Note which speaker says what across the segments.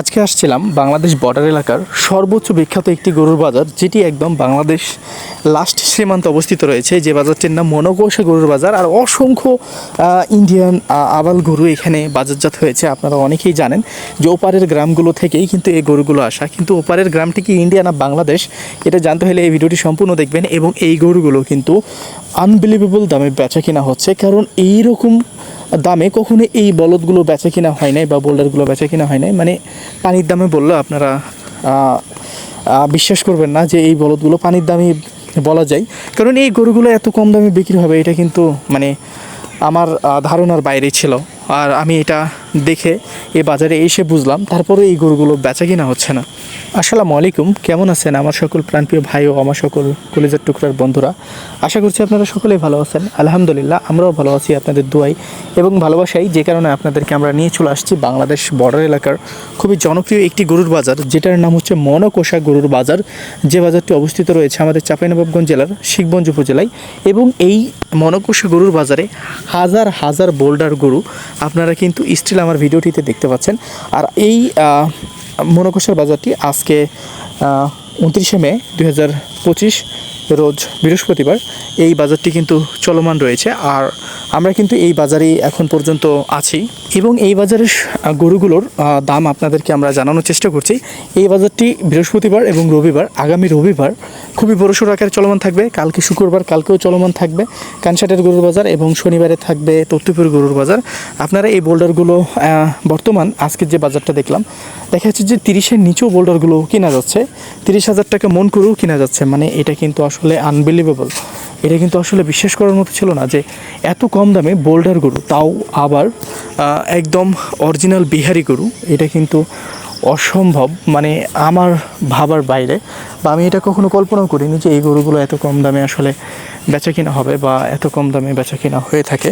Speaker 1: আজকে আসছিলাম বাংলাদেশ বর্ডার এলাকার সর্বোচ্চ বিখ্যাত একটি গরুর বাজার, যেটি একদম বাংলাদেশ লাস্ট সীমান্তে অবস্থিত রয়েছে। যে বাজারটির নাম মনোকৌশা গরুর বাজার। আর অসংখ্য ইন্ডিয়ান আবাল গরু এখানে বাজারজাত হয়েছে। আপনারা অনেকেই জানেন যে ওপারের গ্রামগুলো থেকেই কিন্তু এই গরুগুলো আসা। কিন্তু ওপারের গ্রামটি কি ইন্ডিয়া না বাংলাদেশ? এটা জানতে হলে এই ভিডিওটি সম্পূর্ণ দেখবেন এবং এই গরুগুলো কিন্তু আনবিলিভেবল দামে বেচা কিনা হচ্ছে। কারণ এইরকম দামে কখনো এই বলদগুলো বেচা কিনা হয় নাই বা বোল্ডারগুলো বেচা কিনা হয় নাই? মানে পানির দামে বললে আপনারা বিশ্বাস করবেন না যে এই বলদগুলো পানির দামে বলা যায়। কারণ এই গরুগুলো এত কম দামে বিক্রি হবে, এটা কিন্তু মানে আমার ধারণার বাইরে ছিল। আর আমি এটা দেখে এ বাজারে এসে বুঝলাম তারপরে এই গরুগুলো বেচা কিনা হচ্ছে না। আসসালামু আলাইকুম, কেমন আছেন আমার সকল প্রাণপ্রিয় ভাই ও আমার সকল কলেজের টুকরার বন্ধুরা? আশা করছি আপনারা সকলেই ভালো আছেন। আলহামদুলিল্লাহ, আমরাও ভালো আছি আপনাদের দোয়াই এবং ভালোবাসাই যে কারণে আপনাদেরকে আমরা নিয়ে চলে আসছি বাংলাদেশ বর্ডার এলাকার খুবই জনপ্রিয় একটি গরুর বাজার, যেটার নাম হচ্ছে মনকোষা গরুর বাজার। যে বাজারটি অবস্থিত রয়েছে আমাদের চাঁপাইনবাবগঞ্জ জেলার শিখগঞ্জ উপজেলায় এবং এই মনকোষা গরুর বাজারে হাজার হাজার বোল্ডার গরু, আপনারা কিন্তু স্টিল আমার ভিডিওটিতে দেখতে পাচ্ছেন। আর এই আহ, বাজারটি আজকে উনত্রিশে মে দু হাজার পঁচিশ রোজ বৃহস্পতিবার এই বাজারটি কিন্তু চলমান রয়েছে। আর আমরা কিন্তু এই বাজারেই এখন পর্যন্ত আছি এবং এই বাজারের গরুগুলোর দাম আপনাদেরকে আমরা জানানোর চেষ্টা করছি। এই বাজারটি বৃহস্পতিবার এবং রবিবার, আগামী রবিবার খুবই বড়সড় আকারে চলমান থাকবে। কালকে শুক্রবার কালকেও চলমান থাকবে। কানসাটের গরুর বাজার এবং শনিবারে থাকবে তত্ত্বপুর গরুর বাজার। আপনারা এই বোল্ডারগুলো বর্তমান আজকের যে বাজারটা দেখলাম, দেখা যাচ্ছে যে তিরিশের নিচেও বোল্ডারগুলো কেনা যাচ্ছে। তিরিশ হাজার টাকা মন করেও কেনা যাচ্ছে। মানে এটা কিন্তু আসলে আনবিলিভেবল এটা কিন্তু আসলে বিশ্বাস করার মতো ছিল না যে এত কম দামে বোল্ডার গরু, তাও আবার একদম অরিজিনাল বিহারি গরু। এটা কিন্তু অসম্ভব। মানে আমার ভাবার বাইরে বা আমি এটা কখনো কল্পনাও করিনি যে এই গরুগুলো এত কম দামে আসলে বেচা কিনা হবে বা এত কম দামে বেচা কিনা হয়ে থাকে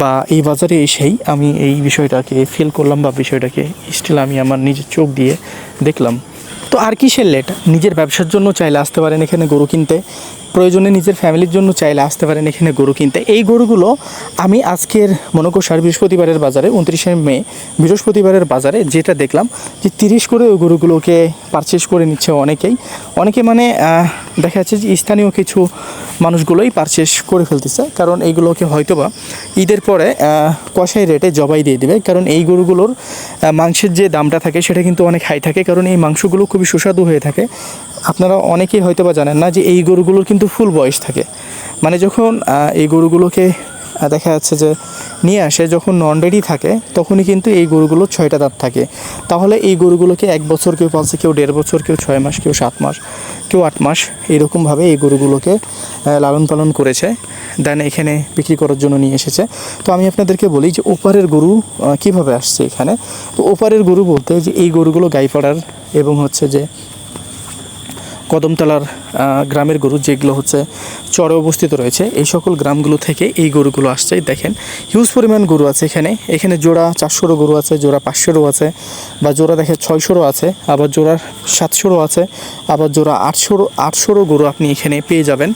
Speaker 1: বা এই বাজারে এসেই আমি এই বিষয়টাকে ফিল করলাম বা বিষয়টাকে স্টিল আমি আমার নিজের চোখ দিয়ে দেখলাম। তো আর কিসের লেট নিজের ব্যবসার জন্য চাইলে আসতে পারেন এখানে গরু কিনতে। প্রয়োজনে নিজের ফ্যামিলির জন্য চাইলে আসতে পারেন এখানে গরু কিনতে। এই গরুগুলো আমি আজকের মনোকোষার বৃহস্পতিবারের বাজারে, উনত্রিশে মে, বৃহস্পতিবারের বাজারে যেটা দেখলাম যে তিরিশ করে ওই গরুগুলোকে পারচেস করে নিচ্ছে অনেকেই। অনেকে মানে দেখা যাচ্ছে যে স্থানীয় কিছু মানুষগুলোই পারচেস করে ফেলতেছে, কারণ এইগুলোকে হয়তোবা ঈদের পরে কষাই রেটে জবাই দিয়ে দেবে, কারণ এই গরুগুলোর মাংসের যে দামটা থাকে সেটা কিন্তু অনেক হাই থাকে, কারণ এই মাংসগুলো খুবই সুস্বাদু হয়ে থাকে। আপনারা অনেকেই হয়তো বা জানেন না যে এই গরুগুলোর কিন্তু ফুল বয়স থাকে। মানে যখন এই গরুগুলোকে দেখা যাচ্ছে যে নিয়ে আসে, যখন নন রেডি থাকে, তখনই কিন্তু এই গরুগুলো ছয়টা দাঁত থাকে। তাহলে এই গরুগুলোকে এক বছর কেউ পালছে, কেউ দেড় বছর, কেউ ছয় মাস, কেউ সাত মাস, কেউ আট মাস, এরকমভাবে এই গরুগুলোকে লালন পালন করেছে। দেন এখানে বিক্রি করার জন্য নিয়ে এসেছে। তো আমি আপনাদেরকে বলি যে ওপারের গরু কীভাবে আসছে এখানে? তো ওপারের গরু বলতে যে এই গরুগুলো গাইপাড়ার এবং হচ্ছে যে কদমতলার গ্রামের গরু যেগুলো হচ্ছে চরে অবস্থিত রয়েছে, এই সকল গ্রামগুলো থেকে এই গরুগুলো আসছে। দেখেন হিউজ পরিমাণ গরু আছে এখানে। এখানে জোড়া চারশোরও গরু আছে, জোড়া পাঁচশোরও আছে, বা জোড়া দেখে ছয়শোরও আছে, আবার জোড়ার সাতশোরও আছে, আবার জোড়া আটশোরও আটশোরও গরু আপনি এখানে পেয়ে যাবেন।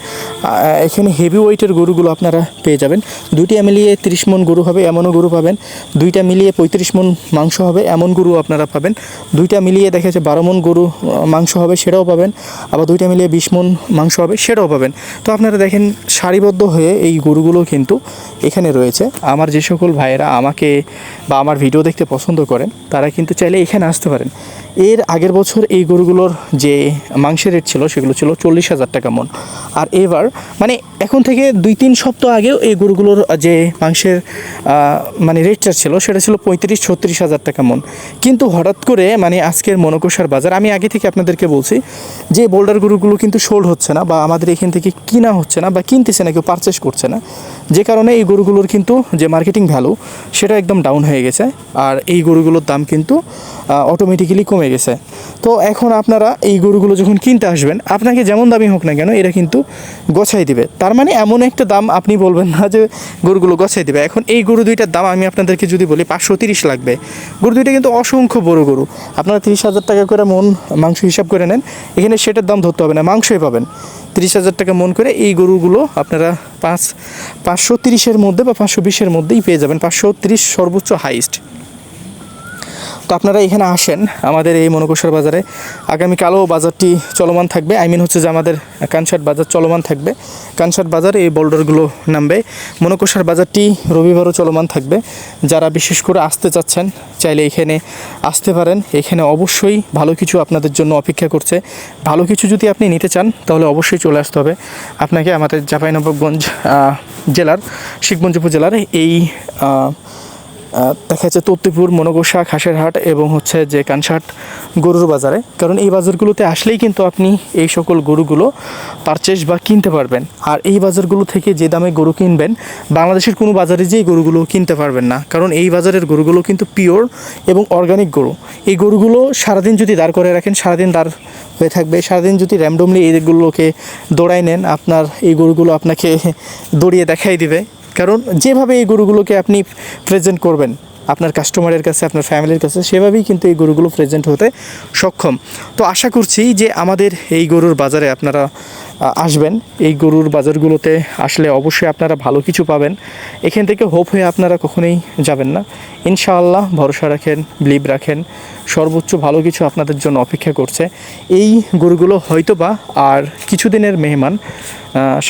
Speaker 1: এখানে হেভি ওয়েটের গরুগুলো আপনারা পেয়ে যাবেন। দুইটা মিলিয়ে তিরিশ মন গরু হবে, এমনও গরু পাবেন। দুইটা মিলিয়ে পঁয়ত্রিশ মন মাংস হবে, এমন গরু আপনারা পাবেন। দুইটা মিলিয়ে দেখা যাচ্ছে বারো মন গরু মাংস হবে, সেটাও পাবেন। আবার দুইটা মিলিয়ে বিশ মন মাংস হবে, সেটাও পাবেন। তো আপনারা দেখেন, সারিবদ্ধ হয়ে এই গরুগুলো কিন্তু এখানে রয়েছে। আমার যে সকল ভাইয়েরা আমাকে বা আমার ভিডিও দেখতে পছন্দ করেন, তারা কিন্তু চাইলে এখানে আসতে পারেন। এর আগের বছর এই গরুগুলোর যে মাংসের রেট ছিল, সেগুলো ছিল চল্লিশ হাজার টাকা মন আর এবার মানে এখন থেকে দুই তিন সপ্তাহ আগেও এই গরুগুলোর যে মাংসের মানে রেটটা ছিল, সেটা ছিল পঁয়ত্রিশ, ছত্রিশ হাজার টাকা মন কিন্তু হঠাৎ করে মানে আজকের মনোকোষার বাজার, আমি আগে থেকে আপনাদেরকে বলছি, যে বোল্ডার গরুগুলো কিন্তু সোল্ড হচ্ছে না বা আমাদের এখান থেকে কিনা হচ্ছে না বা কিনতেছে না, কেউ পারচেস করছে না। যে কারণে এই গরুগুলোর কিন্তু যে মার্কেটিং ভ্যালু সেটা একদম ডাউন হয়ে গেছে আর এই গরুগুলোর দাম কিন্তু অটোমেটিক্যালি কমে গেছে। তো এখন আপনারা এই গরুগুলো যখন কিনতে আসবেন, আপনাকে যেমন দামি হোক না কেন, এরা কিন্তু গছাই দিবে। তার মানে এমন একটা দাম আপনি বলবেন না যে গরুগুলো গছাই দিবে। এখন এই গরু দুইটার দাম আমি আপনাদেরকে যদি বলি, পাঁচশো তিরিশ লাগবে। গরু দুইটা কিন্তু অসংখ্য বড় গরু। আপনারা তিরিশ হাজার টাকা করে মন, মাংস হিসাব করে নেন, এখানে সেটার দাম ধরতে হবে না, মাংসই পাবেন। তিরিশ হাজার টাকা মন করে এই গরুগুলো আপনারা পাঁচ, পাঁচশো তিরিশের মধ্যে বা পাঁচশো বিশের মধ্যেই পেয়ে যাবেন। পাঁচশো তিরিশ সর্বোচ্চ হাইস্ট তো আপনারা এখানে আসেন আমাদের এই মনকোষার বাজারে। আগামীকালও বাজারটি চলমান থাকবে। আই মিন হচ্ছে যে আমাদের কানসাট বাজার চলমান থাকবে। কানসাট বাজারে এই বোল্ডারগুলো নামবে। মনকোষার বাজারটি রবিবারও চলমান থাকবে। যারা বিশেষ করে আসতে চাচ্ছেন চাইলে এখানে আসতে পারেন। এখানে অবশ্যই ভালো কিছু আপনাদের জন্য অপেক্ষা করছে। ভালো কিছু যদি আপনি নিতে চান তাহলে অবশ্যই চলে আসতে হবে। আপনাকে আমাদের চাঁপাইনবাবগঞ্জ আহ, জেলার শিখগঞ্জ উপজেলার এই দেখা যাচ্ছে তত্তিপুর মনগোসা খাসেরহাট এবং হচ্ছে যে কানসাট গরুর বাজারে। কারণ এই বাজারগুলোতে আসলেই কিন্তু আপনি এই সকল গরুগুলো পারচেস বা কিনতে পারবেন। আর এই বাজারগুলো থেকে যে দামে গরু কিনবেন, বাংলাদেশের কোনো বাজারে যেয়ে গরুগুলো কিনতে পারবেন না। কারণ এই বাজারের গরুগুলো কিন্তু পিওর এবং অর্গানিক গরু। এই গরুগুলো সারাদিন যদি দাঁড় করে রাখেন, সারাদিন দাঁড় হয়ে থাকবে। সারাদিন যদি র্যান্ডমলি এইগুলোকে দৌড়াই নেন, আপনার এই গরুগুলো আপনাকে দৌড়িয়ে দেখাই দিবে। কারণ যেভাবে এই গরুগুলোকে আপনি প্রেজেন্ট করবেন, আপনার কাস্টমারের কাছে, আপনার ফ্যামিলির কাছে, সেভাবেই কিন্তু এই গরুগুলো প্রেজেন্ট হতে সক্ষম। তো আশা করছি যে আমাদের এই গরুর বাজারে আপনারা আসবেন। এই গরুর বাজারগুলোতে আসলে অবশ্যই আপনারা ভালো কিছু পাবেন। এখান থেকে হোপ হয়ে আপনারা কখনোই যাবেন না। ইনশাআল্লাহ ভরসা রাখেন বিলিভ রাখেন। সর্বোচ্চ ভালো কিছু আপনাদের জন্য অপেক্ষা করছে। এই গরুগুলো হয়তোবা আর কিছুদিনের মেহমান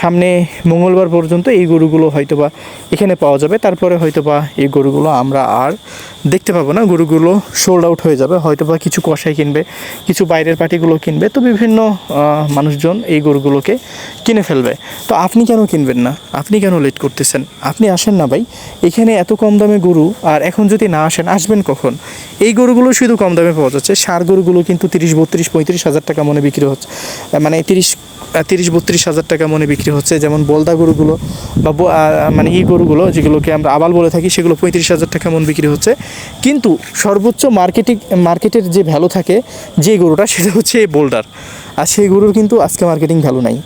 Speaker 1: সামনে মঙ্গলবার পর্যন্ত এই গরুগুলো হয়তোবা এখানে পাওয়া যাবে। তারপরে হয়তোবা এই গরুগুলো আমরা আর দেখতে পাবো না। গরুগুলো সোল্ড আউট হয়ে যাবে। হয়তোবা কিছু কষাই কিনবে, কিছু বাইরের পার্টিগুলো কিনবে। তো বিভিন্ন মানুষজন এই গরুগুলোকে কিনে ফেলবে। তো আপনি কেন কিনবেন না? আপনি কেন লেট করতেছেন? আপনি আসেন না ভাই। এখানে এত কম দামে গরু, আর এখন যদি না আসেন, আসবেন কখন? এই গরুগুলো শুধু কম দামে পাওয়া যাচ্ছে। সার গরুগুলো কিন্তু তিরিশ, বত্রিশ, পঁয়ত্রিশ হাজার টাকা মনে বিক্রি হচ্ছে। মানে তিরিশ তিরিশ, বত্রিশ হাজার টাকা মনে বিক্রি হচ্ছে। যেমন বলদা গরুগুলো বা মানে এই গরুগুলো, যেগুলোকে আমরা আবাল বলে থাকি, সেগুলো পঁয়ত্রিশ হাজার টাকা মন বিক্রি হচ্ছে। কিন্তু সর্বোচ্চ মার্কেটিং, মার্কেটের যে ভ্যালু থাকে, যে গরুটা, সেটা হচ্ছে এই বোল্ডার আর সেই গরুর কিন্তু আজকে মার্কেটিং ভ্যালু নাই।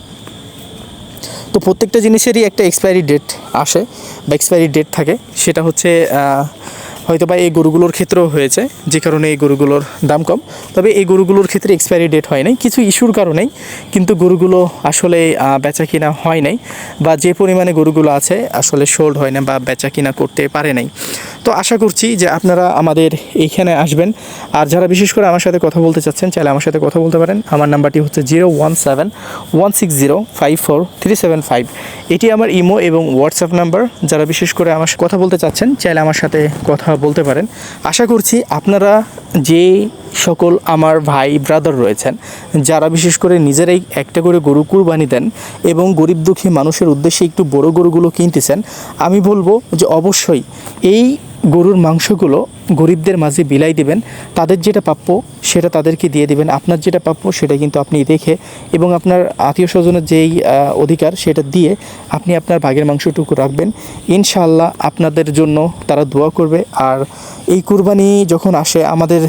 Speaker 1: তো প্রত্যেকটা জিনিসেরই একটা এক্সপায়ারি ডেট আসে। বা এক্সপায়ারি ডেট থাকে। সেটা হচ্ছে হয়তো বা এই গরুগুলোর ক্ষেত্রেও হয়েছে, যে কারণে এই গরুগুলোর দাম কম। তবে এই গরুগুলোর ক্ষেত্রে এক্সপায়ারি ডেট হয় নাই, কিছু ইস্যুর কারণেই কিন্তু গরুগুলো আসলে বেচা কিনা হয় নাই বা যে পরিমাণে গরুগুলো আছে আসলে সোল্ড হয় না বা বেচা কিনা করতে পারে নাই। তো আশা করছি যে আপনারা আমাদের এইখানে আসবেন। আর যারা বিশেষ করে আমার সাথে কথা বলতে চাচ্ছেন, চাইলে আমার সাথে কথা বলতে পারেন। আমার নাম্বারটি হচ্ছে zero one seven one six zero five four three seven five. এটি আমার ইমো এবং হোয়াটসঅ্যাপ নাম্বার। যারা বিশেষ করে আমার কথা বলতে চাচ্ছেন, চাইলে আমার সাথে কথা বলতে পারেন। আশা করছি আপনারা যে সকল আমার ভাই ব্রাদার রয়েছেন, যারা বিশেষ করে নিজেরাই একটা করে গরু কুরবানি দেন এবং গরিব দুঃখী মানুষের উদ্দেশ্যে একটু বড় গরুগুলো কিনতেছেন, আমি বলব যে অবশ্যই এই গরুর মাংসগুলো গরিবদের মাঝে বিলাই দিবেন, তাদের যেটা প্রাপ্য সেটা তাদেরকে দিয়ে দিবেন। আপনার যেটা প্রাপ্য সেটা কিন্তু আপনি দেখে এবং আপনার আত্মীয় স্বজনের যেই অধিকার সেটা দিয়ে আপনি আপনার ভাগের মাংসটুকু রাখবেন। ইনশাআল্লাহ আপনাদের জন্য তারা দোয়া করবে। আর এই কুরবানি যখন আসে, আমাদের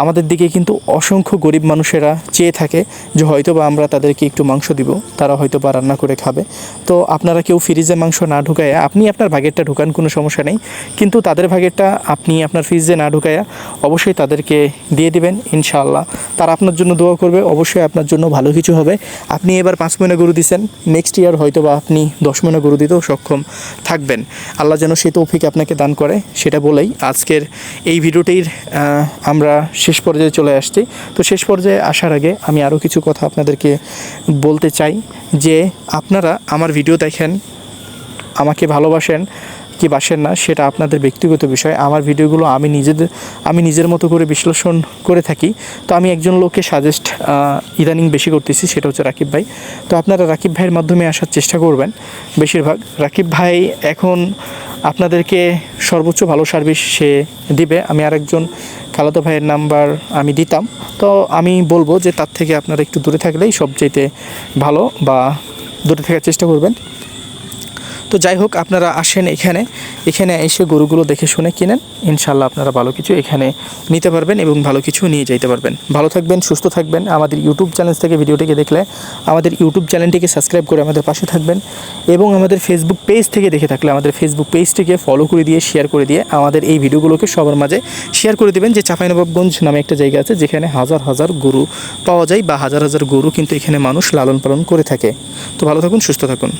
Speaker 1: আমাদের দিকে কিন্তু অসংখ্য গরিব মানুষেরা চেয়ে থাকে যে হয়তো বা আমরা তাদেরকে একটু মাংস দিব, তারা হয়তো বা রান্না করে খাবে। তো আপনারা কেউ ফ্রিজে মাংস না ঢুকায় আপনি আপনার ভাগেরটা ঢুকান, কোনো সমস্যা নেই। কিন্তু তাদের ভাগেরটা আপনি আপনার ফ্রিজে না ঢুকায়া অবশ্যই তাদেরকে দিয়ে দিবেন, ইনশাআল্লাহ। তারা আপনার জন্য দোয়া করবে, অবশ্যই আপনার জন্য ভালো কিছু হবে। আপনি এবার পাঁচ মহিনা গরু দিচ্ছেন নেক্সট ইয়ার হয়তো বা আপনি দশ মহিনা গরু দিতেও সক্ষম থাকবেন। আল্লাহ যেন সেই তৌফিক আপনাকে দান করে, সেটা বলেই আজকের এই ভিডিওটির আমরা শেষ পর্যায়ে চলে আসছি। তো শেষ পর্যায়ে আসার আগে আমি আরও কিছু কথা আপনাদেরকে বলতে চাই যে আপনারা আমার ভিডিও দেখেন, আমাকে ভালোবাসেন কি বাসেন না, সেটা আপনাদের ব্যক্তিগত বিষয়। আমার ভিডিওগুলো আমি নিজেদের, আমি নিজের মতো করে বিশ্লেষণ করে থাকি। তো আমি একজন লোককে সাজেস্ট ইদানিং বেশি করতেছি, সেটা হচ্ছে রাকিব ভাই। তো আপনারা রাকিব ভাইয়ের মাধ্যমে আসার চেষ্টা করবেন, বেশিরভাগ। রাকিব ভাই এখন আপনাদেরকে সর্বোচ্চ ভালো সার্ভিস সে দিবে। আমি আরেকজন খালাতো ভাইয়ের নাম্বার আমি দিতাম। তো আমি বলব যে তার থেকে আপনারা একটু দূরে থাকলেই সবচাইতে ভালো বা দূরে থাকার চেষ্টা করবেন। তো যাই হোক, আপনারা আসেন এখানে। এখানে এসে গরুগুলো দেখে শুনে কিনেন। ইনশাল্লাহ আপনারা ভালো কিছু এখানে নিতে পারবেন এবং ভালো কিছু নিয়ে যাইতে পারবেন। ভালো থাকবেন, সুস্থ থাকবেন। আমাদের ইউটিউব চ্যানেল থেকে ভিডিওটিকে দেখলে আমাদের ইউটিউব চ্যানেলটিকে সাবস্ক্রাইব করে আমাদের পাশে থাকবেন এবং আমাদের ফেসবুক পেজ থেকে দেখে থাকলে আমাদের ফেসবুক পেজটিকে ফলো করে দিয়ে শেয়ার করে দিয়ে আমাদের এই ভিডিওগুলোকে সবার মাঝে শেয়ার করে দেবেন। যে চাঁপাইনবাবগঞ্জ নামে একটা জায়গা আছে, যেখানে হাজার হাজার গরু পাওয়া যায় বা হাজার হাজার গরু কিন্তু এখানে মানুষ লালন পালন করে থাকে। তো ভালো থাকুন, সুস্থ থাকুন।